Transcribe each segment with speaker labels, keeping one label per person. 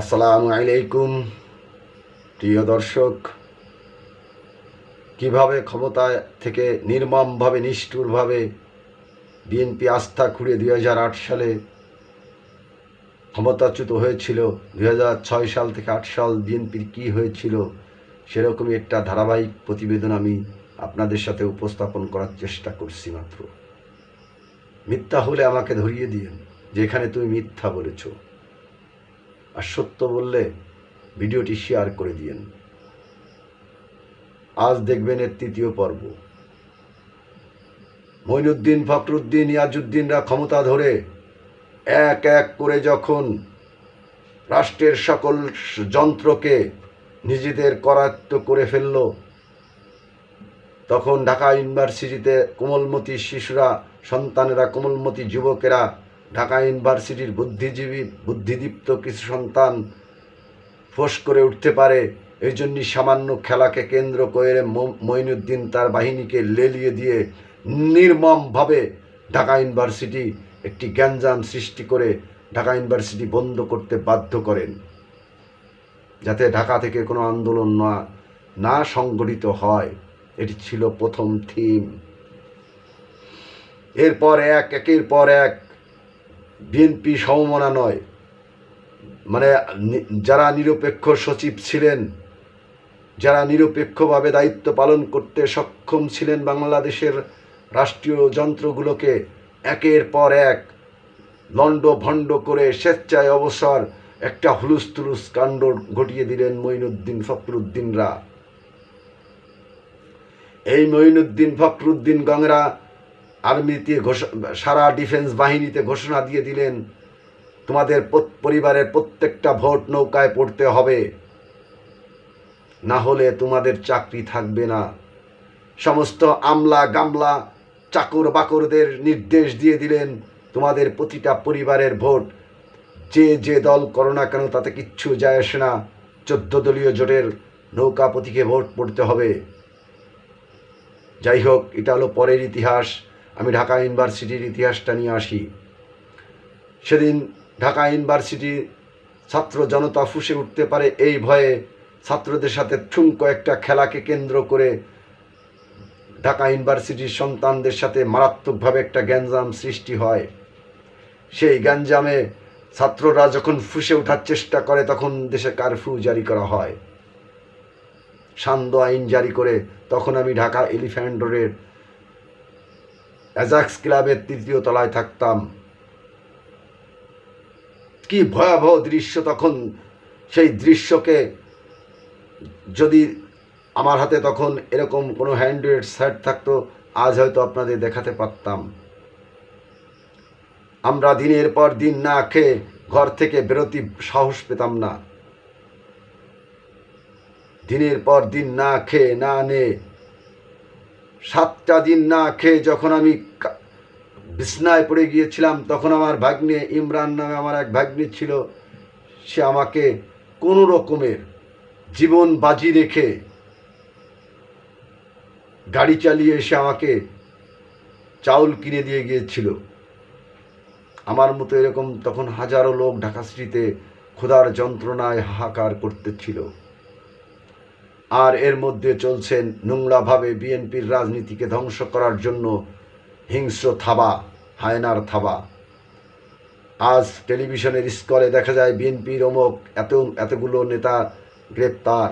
Speaker 1: আসসালামু আলাইকুম, প্রিয় দর্শক। কীভাবে ক্ষমতা থেকে নির্মমভাবে, নিষ্ঠুরভাবে বিএনপি আস্থা খুঁড়ে দুই হাজার আট সালে ক্ষমতাচ্যুত হয়েছিল, দুই হাজার ছয় সাল থেকে আট সাল বিএনপির কী হয়েছিল, সেরকমই একটা ধারাবাহিক প্রতিবেদন আমি আপনাদের সাথে উপস্থাপন করার চেষ্টা করছি মাত্র। মিথ্যা হলে আমাকে ধরিয়ে দিন যে এখানে তুমি মিথ্যা বলেছ। আর সত্য বললে ভিডিওটি শেয়ার করে দিয়েন। আজ দেখবেন এর তৃতীয় পর্ব। মঈনুদ্দিন ফখরুদ্দিন, ইয়াজুদ্দিনরা ক্ষমতা ধরে এক এক করে যখন রাষ্ট্রের সকল যন্ত্রকে নিজেদের করায়ত্ত করে ফেলল, তখন ঢাকা ইউনিভার্সিটিতে কোমলমতি শিশুরা, সন্তানেরা, কোমলমতি যুবকেরা ঢাকা ইউনিভার্সিটির বুদ্ধিজীবী, বুদ্ধিদীপ্ত কিছু সন্তান ফোঁস করে উঠতে পারে এই জন্যই সামান্য খেলাকে কেন্দ্র করে মঈনুদ্দিন তার বাহিনীকে লেলিয়ে দিয়ে নির্মমভাবে ঢাকা ইউনিভার্সিটি একটি গ্যাঞ্জাম সৃষ্টি করে ঢাকা ইউনিভার্সিটি বন্ধ করতে বাধ্য করেন। যাতে ঢাকা থেকে কোনো আন্দোলন না না সংগঠিত হয়, এটি ছিল প্রথম থিম। এরপর এক, একের পর এক বিএনপি সমমনা নয়। মানে যারা নিরপেক্ষ সচিব ছিলেন, যারা নিরপেক্ষভাবে দায়িত্ব পালন করতে সক্ষম ছিলেন বাংলাদেশের রাষ্ট্রীয় যন্ত্রগুলোকে একের পর এক লণ্ড ভণ্ড করে স্বেচ্ছায় অবসর একটা হুলুস তুলুস কাণ্ড ঘটিয়ে দিলেন মঈনুদ্দিন ফখরুদ্দিনরা। এই মঈনুদ্দিন ফখরুদ্দিন গংরা আর্মিতে সারা ডিফেন্স বাহিনীতে ঘোষণা দিয়ে দিলেন, তোমাদের পরিবারের প্রত্যেকটা ভোট নৌকায় পড়তে হবে। না হলে তোমাদের চাকরি থাকবে না। সমস্ত আমলা গামলা চাকর বাকরদের নির্দেশ দিয়ে দিলেন, তোমাদের প্রতিটা পরিবারের ভোট। যে যে দল করো না কেন তাতে কিচ্ছু যায় আসে না, চোদ্দ দলীয় জোটের নৌকা প্রতীকে ভোট পড়তে হবে। যাই হোক, এটা হলো পরের ইতিহাস। আমি ঢাকা ইউনিভার্সিটির ইতিহাসটা নিয়ে আসি। সেদিন ঢাকা ইউনিভার্সিটি ছাত্র জনতা ফুসে উঠতে পারে এই ভয়ে ছাত্রদের সাথে ঠুমকো একটা খেলাকে কেন্দ্র করে ঢাকা ইউনিভার্সিটির সন্তানদের সাথে মারাত্মকভাবে একটা গ্যাঞ্জাম সৃষ্টি হয়। সেই গ্যাঞ্জামে ছাত্ররা যখন ফুসে ওঠার চেষ্টা করে, তখন দেশে কারফিউ জারি করা হয়। সান্দ আইন জারি করে তখন আমি ঢাকা এলিফ্যান্ট রোডের অ্যাজাক্স ক্লাবের তৃতীয় তলায় থাকতাম। কি ভয়াবহ দৃশ্য তখন, সেই দৃশ্যকে যদি আমার হাতে তখন এরকম কোনো হ্যান্ডেড সেট থাকতো, আজ হয়তো আপনাদের দেখাতে পারতাম। আমরা দিনের পর দিন না খেয়ে ঘর থেকে বেরোতে সাহস পেতাম না। দিনের পর দিন না খেয়ে, না নে সাতটা দিন না খেয়ে যখন আমি বিছনায় পড়ে গিয়েছিলাম, তখন আমার ভাগ্নে ইমরান নামে আমার এক ভাগ্নে ছিল, সে আমাকে কোনো রকমের জীবন বাজি রেখে গাড়ি চালিয়ে এসে আমাকে চাউল কিনে দিয়ে গিয়েছিল। আমার মতো এরকম তখন হাজারো লোক ঢাকা সিটিতে ক্ষুধার যন্ত্রণায় হাহাকার করতেছিল। আর এর মধ্যে চলছেন নোংরাভাবে বিএনপির রাজনীতিকে ধ্বংস করার জন্য হিংস্র থাবা, হায়নার থাবা। আজ টেলিভিশনের স্কলে দেখা যায় বিএনপির অমুক এত, এতগুলো নেতা গ্রেপ্তার।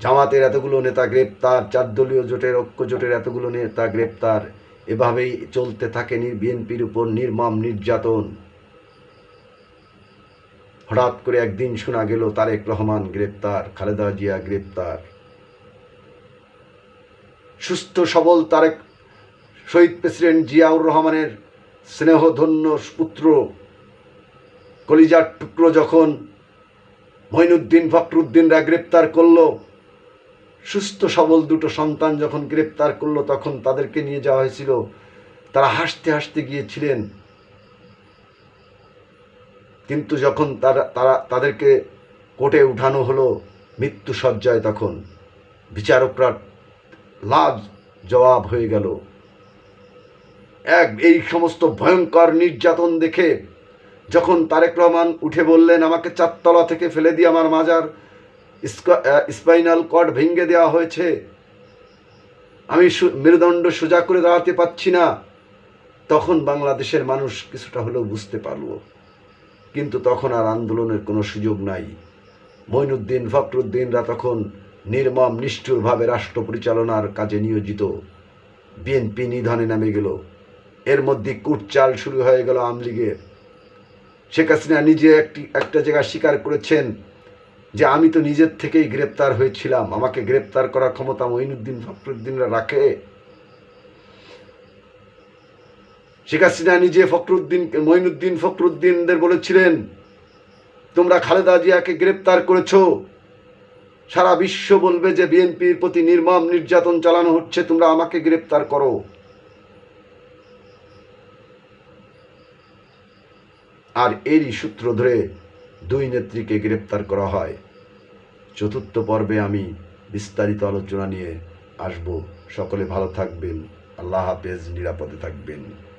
Speaker 1: জামাতের এতগুলো নেতা গ্রেপ্তার চার দলীয় জোটের ঐক্য জোটের এতগুলো নেতা গ্রেপ্তার। এভাবেই চলতে থাকে বিএনপির উপর নির্মম নির্যাতন। হঠাৎ করে একদিন শোনা গেল তারেক রহমান গ্রেপ্তার, খালেদা জিয়া গ্রেপ্তার। সুস্থ, সবল তারেক, শহীদ প্রেসিডেন্ট জিয়াউর রহমানের স্নেহধন্য পুত্র, কলিজার টুকরো যখন মঈনুদ্দিন ফখরুদ্দিনরা গ্রেপ্তার করল, সুস্থ, সবল দুটো সন্তান যখন গ্রেপ্তার করল, তখন তাদেরকে নিয়ে যাওয়া হয়েছিল। তারা হাসতে হাসতে গিয়েছিলেন। কিন্তু যখন তারা তারা, তাদেরকে কোর্টে উঠানো হলো মৃত্যু সজ্জায় তখন বিচারকরা লাজ জবাব হয়ে গেল। এক, এই সমস্ত ভয়ঙ্কর নির্যাতন দেখে যখন তারেক রহমান উঠে বললেন, আমাকে চারতলা থেকে ফেলে দিয়ে আমার মাজার স্পাইনাল কর্ড ভেঙে দেওয়া হয়েছে। আমি মেরুদণ্ড সোজা করে দাঁড়াতে পারছি না। তখন বাংলাদেশের মানুষ কিছুটা হলেও বুঝতে পারল। কিন্তু তখন আর আন্দোলনের কোনো সুযোগ নাই। মঈনুদ্দিন ফখরুদ্দিনরা তখন নির্মম, নিষ্ঠুরভাবে রাষ্ট্র পরিচালনার কাজে নিয়োজিত। বিএনপি নিধনে নামে গেল। এর মধ্যে কুটচাল শুরু হয়ে গেল আওয়ামী লীগের। শেখ হাসিনা নিজে একটি, একটা জায়গায় স্বীকার করেছেন যে, আমি তো নিজের থেকেই গ্রেপ্তার হয়েছিলাম। আমাকে গ্রেপ্তার করার ক্ষমতা মঈনুদ্দিন ফখরুদ্দিনরা রাখে। শেখ হাসিনা নিজে ফখরুদ্দিন, মঈনুদ্দিন ফখরুদ্দিনদের বলেছিলেন, তোমরা খালেদা জিয়াকে গ্রেপ্তার করেছ। সারা বিশ্ব বলবে যে বিএনপির প্রতি নির্মম নির্যাতন চালানো হচ্ছে, তোমরা আমাকে গ্রেপ্তার করো। আর এরই সূত্র ধরে দুই নেত্রীকে গ্রেপ্তার করা হয়। চতুর্থ পর্বে আমি বিস্তারিত আলোচনা নিয়ে আসব। সকলে ভালো থাকবেন। আল্লাহ হাফেজ, নিরাপদে থাকবেন।